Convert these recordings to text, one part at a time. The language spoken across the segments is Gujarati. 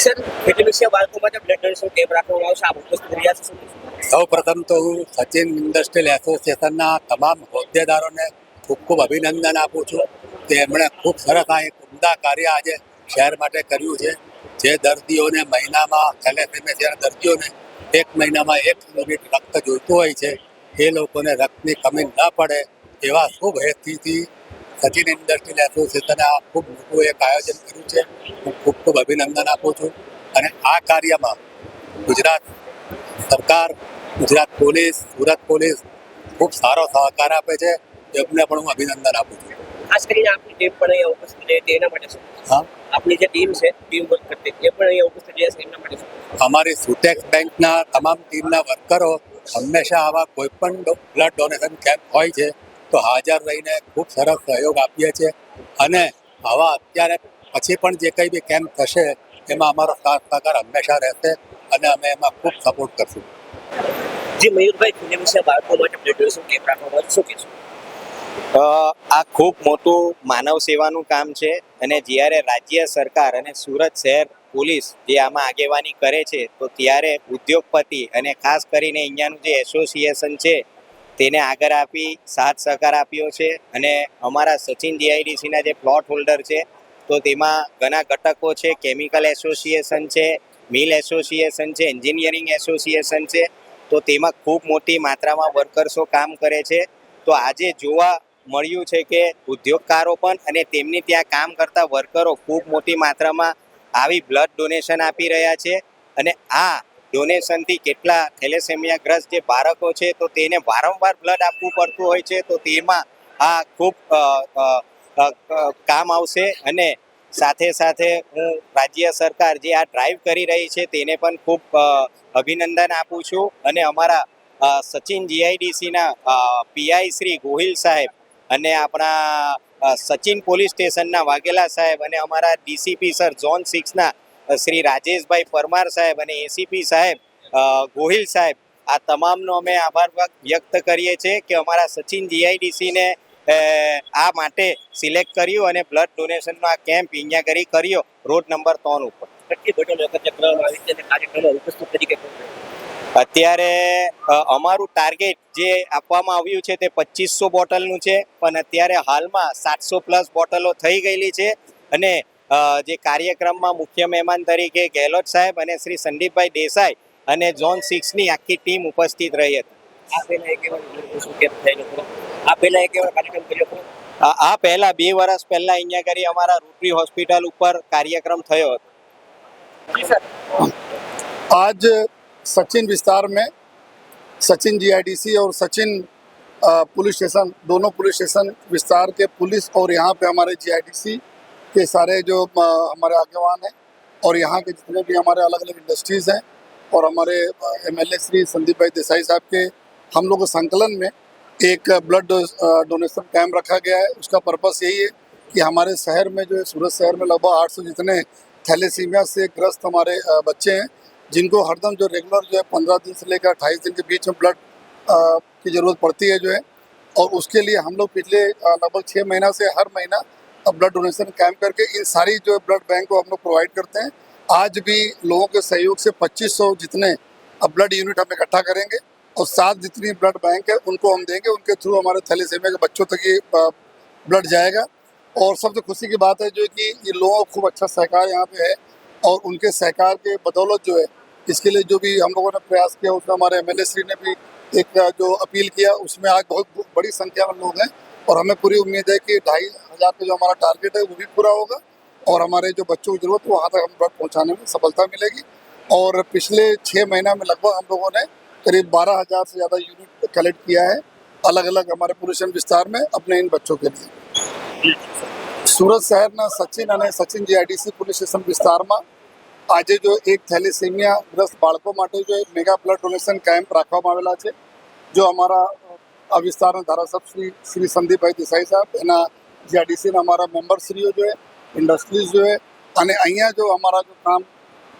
કિશન ફેટલિસિયા બાળકો માટે બ્લડ ડોનેશન કેમ્પ રાખવામાં આવશે. આ ઉપસ્થિત રહ્યા છે? સૌ પ્રથમ તો હું સચિન ઇન્ડસ્ટ્રીયલ એસોસિએશનના તમામ હોદ્દેદારોને ખૂબ ખૂબ અભિનંદન આપું છું. કે એમણે ખૂબ સરસ આ એક ઉમદા કાર્ય આજે શહેર માટે કર્યું છે. જે દર્દીઓને મહિનામાં થેલેસેમિયા દર્દીઓને એક મહિનામાં એક યુનિટ રક્ત જોઈતું હોય છે, એ લોકોને રક્તની કમી ન પડે એવા શુભ હેતુથી સચિન ઇન્ડસ્ટ્રીયલ એસોસિએશને આ ખૂબ મોટું એક આયોજન કર્યું છે. હું ખૂબ ખૂબ અભિનંદન આપું છું. અને આ કાર્યમાં ગુજરાત સરકાર ગુજરાત પોલીસ સુરત પોલીસ ખૂબ સારો સહકાર આપે છે. એમને પણ હું અભિનંદન આપું છું. ખાસ કરીને આપની ટીમ પણ અહીંયા ઉપસ્થિત રહે તેના માટે હા? આપની જે ટીમ છે ટીમ વર્ક કરતી એ પણ અહીંયા ઉપસ્થિત રહે છે એમના માટે અમારી સુટેક્સ બેંકના તમામ ટીમના વર્કરો હંમેશા આવા કોઈ પણ બ્લડ ડોનેશન કેમ્પ હોય છે. તો હાજર રહીને ખૂબ સરસ સહયોગ આપીએ છીએ. અને આવા અત્યારે પછી પણ જે કંઈ બી કેમ્પ થશે એમાં અમારો સાથ સહકાર હંમેશા રહેશે અને અમે એમાં ખૂબ સપોર્ટ કરશું. જી મયુરભાઈ ફિલ્મસિયા બાળકો માટે બ્લડ કેમ્પ રાખવામાં છે, શું કહેશો? આ ખૂબ મોટું માનવ સેવાનું કામ છે અને જ્યારે રાજ્ય સરકાર અને સુરત શહેર પોલીસ જે આમાં આગેવાની કરે છે તો ત્યારે ઉદ્યોગપતિ અને ખાસ કરીને અહીંયાનું જે એસોસિએશન છે તેને આગળ આપી સાથ સહકાર આપ્યો છે અને અમારા સચિન જીઆઈડીસીના જે પ્લોટ હોલ્ડર છે, તો તેમાં ઘણા ઘટકો છે. કેમિકલ એસોસિએશન છે મિલ એસોસિએશન છે એન્જિનિયરિંગ એસોસિએશન છે. તો તેમાં ખૂબ મોટી માત્રામાં વર્કર્સો કામ કરે છે. તો આજે જોવા મળ્યું છે કે ઉદ્યોગકારો પણ અને તેમની ત્યાં કામ કરતા વર્કરો ખૂબ મોટી માત્રામાં આવી બ્લડ ડોનેશન આપી રહ્યા છે. અને આ ડોનેશનથી કેટલા થેલેસેમિયાગ્રસ્ત જે બાળકો છે, તો તેને વારંવાર બ્લડ આપવું પડતું હોય છે, તો તેમાં આ ખૂબ કામ આવશે અને સાથે સાથે હું રાજ્ય સરકાર જે આ ડ્રાઈવ કરી રહી છે, તેને પણ ખૂબ અભિનંદન આપું છું અને અમારા સચિન જીઆઈડીસીના પીઆઈ શ્રી ગોહિલ સાહેબ અને આપણા સચિન પોલીસ સ્ટેશનના વાઘેલા સાહેબ અને અમારા ડીસીપી સર ઝોન સિક્સના શ્રી રાજેશભાઈ પરમાર સાહેબ અને એસીપી સાહેબ ગોહિલ સાહેબ આ તમામનો અમે આભાર વ્યક્ત- કરીએ છીએ કે અમારા સચિન જીઆઈડીસીને આ માટે સિલેક્ટ કર્યું અને બ્લડ ડોનેશનનો આ કેમ્પ અહીંયા કરી કર્યો રોડ નંબર ત્રણ ઉપર? અત્યારે અમારું ટાર્ગેટ જે આપવામાં આવ્યું છે તે પચીસો બોટલનું છે પણ અત્યારે હાલમાં સાતસો પ્લસ બોટલો થઈ ગયેલી છે અને જે કાર્યક્રમમાં મુખ્ય મહેમાન તરીકે ગેહલોત સાહેબ અને શ્રી સંદીપભાઈ દેસાઈ અને ઝોન સિક્સની આખી ટીમ ઉપસ્થિત રહી હતી આ પહેલા એક એવા બ્લડ ડોનેશન કેમ્પ થયેલો ખરો આ પહેલા એક એવા કાર્યક્રમ કર્યો ખરો આ આ પહેલા બે વર્ષ પહેલા અહીંયા કરી અમારા રૂટરી હોસ્પિટલ ઉપર કાર્યક્રમ થયો હતો જી સર आज सचिन विस्तार में सचिन जीआईडीसी और सचिन अ, पुलिस स्टेशन दोनों पुलिस स्टेशन विस्तार के पुलिस और यहाँ पे हमारे जीआईडीसी के सारे जो हमारे आगेवान हैं और यहाँ के जितने भी हमारे अलग अलग इंडस्ट्रीज़ हैं और हमारे एमएलए श्री संदीप भाई देसाई साहब के, हम लोग संकलन में एक ब्लड डोनेशन कैंप रखा गया है। उसका पर्पस यही है कि हमारे शहर में जो है, सूरत शहर में लगभग 800 जितने थैलेसीमिया से ग्रस्त हमारे बच्चे हैं, जिनको हरदम जो रेगुलर जो है पंद्रह दिन से लेकर अट्ठाईस दिन के बीच में ब्लड की ज़रूरत पड़ती है जो है। और उसके लिए हम लोग पिछले लगभग छः महीना से हर महीना ब्लड डोनेशन कैंप करके इन सारी जो ब्लड बैंक को हम लोग प्रोवाइड करते हैं। आज भी लोगों के सहयोग से 2500 जितने ब्लड यूनिट हम इकट्ठा करेंगे और सात जितनी ब्लड बैंक है, उनको हम देंगे। उनके थ्रू हमारे थैलेसीमिया के बच्चों तक ये ब्लड जाएगा। और सबसे खुशी की बात है जो कि ये लोगों का खूब अच्छा सहकार यहाँ पे है और उनके सहकार के बदौलत जो है, इसके लिए जो भी हम लोगों ने प्रयास किया, उसमें हमारे एम श्री ने भी एक जो अपील किया, उसमें आज बहुत बड़ी संख्या में लोग हैं। और हमें पूरी उम्मीद है कि ढाई हज़ार का जो हमारा टारगेट है वो भी पूरा होगा और हमारे जो बच्चों की ज़रूरत है वहाँ तक हम ब्लड पहुँचाने में सफलता मिलेगी और पिछले छः महीना में लगभग हम लोगों ने करीब बारह हज़ार से ज़्यादा यूनिट कलेक्ट किया है अलग अलग हमारे पुलिस विस्तार में अपने इन बच्चों के लिए સુરત શહેરના સચિન અને સચિન જીઆઈડીસી પોલીસ સ્ટેશન વિસ્તારમાં આજે જો એક થેલેસેમિયાગ્રસ્ત બાળકો માટે જો એક મેગા બ્લડ ડોનેશન કેમ્પ રાખવામાં આવેલા છે જો અમારા આ વિસ્તારના ધારાસભ્ય શ્રી શ્રી સંદીપભાઈ દેસાઈ સાહેબ, એના જીઆરડીસીના અમારા મેમ્બરશ્રીઓ જોઈએ ઇન્ડસ્ટ્રીઝ જોઈએ અને અહીંયા જો અમારા જો કામ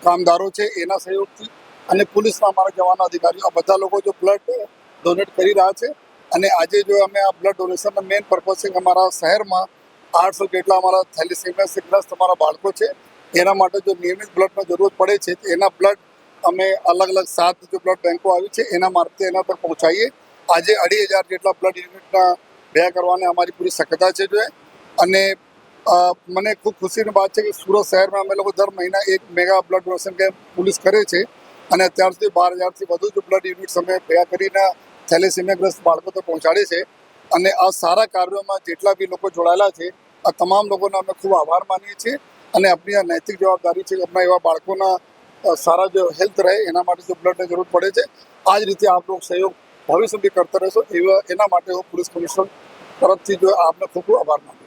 કામદારો છે, એના સહયોગથી અને પોલીસના અમારા જવાનો અધિકારીઓ, આ બધા લોકો જો બ્લડ ડોનેટ કરી રહ્યા છે. અને આજે જો અમે આ બ્લડ ડોનેશનનો મેઇન પર્પઝ છે કે અમારા શહેરમાં આઠસો જેટલા અમારા થેલિસેમિયાથી ગ્રસ્ત અમારા બાળકો છે, એના માટે જો નિયમિત બ્લડની જરૂરત પડે છે એના બ્લડ અમે અલગ અલગ સાત જો બ્લડ બેંકો આવી છે, એના મારફતે એના પર પહોંચાડીએ. આજે અઢી હજાર જેટલા બ્લડ યુનિટના ભેગા કરવાની અમારી પૂરી શક્યતા છે જોઈએ અને મને ખૂબ ખુશીની વાત છે કે સુરત શહેરમાં અમે લોકો દર મહિના એક mega blood donation camp police કરે છે. અને અત્યાર સુધી બાર હજારથી વધુ જ બ્લડ યુનિટ્સ અમે ભેગા કરીને થેલેસીમિયાગ્રસ્ત બાળકો તો પહોંચાડે છે. અને આ સારા કાર્યોમાં જેટલા બી લોકો જોડાયેલા છે, આ તમામ લોકોનો અમે ખૂબ આભાર માનીએ છીએ. અને આપણી આ નૈતિક જવાબદારી છે કે આપણા એવા બાળકોના સારા જો હેલ્થ રહે એના માટે જો બ્લડની જરૂર પડે છે. આ જ રીતે આપણો સહયોગ ભવિષ્ય સુધી કરતા રહેશો એવા એના માટે હું પોલીસ કમિશનર તરફથી જો આપને ખૂબ ખૂબ આભાર માનું.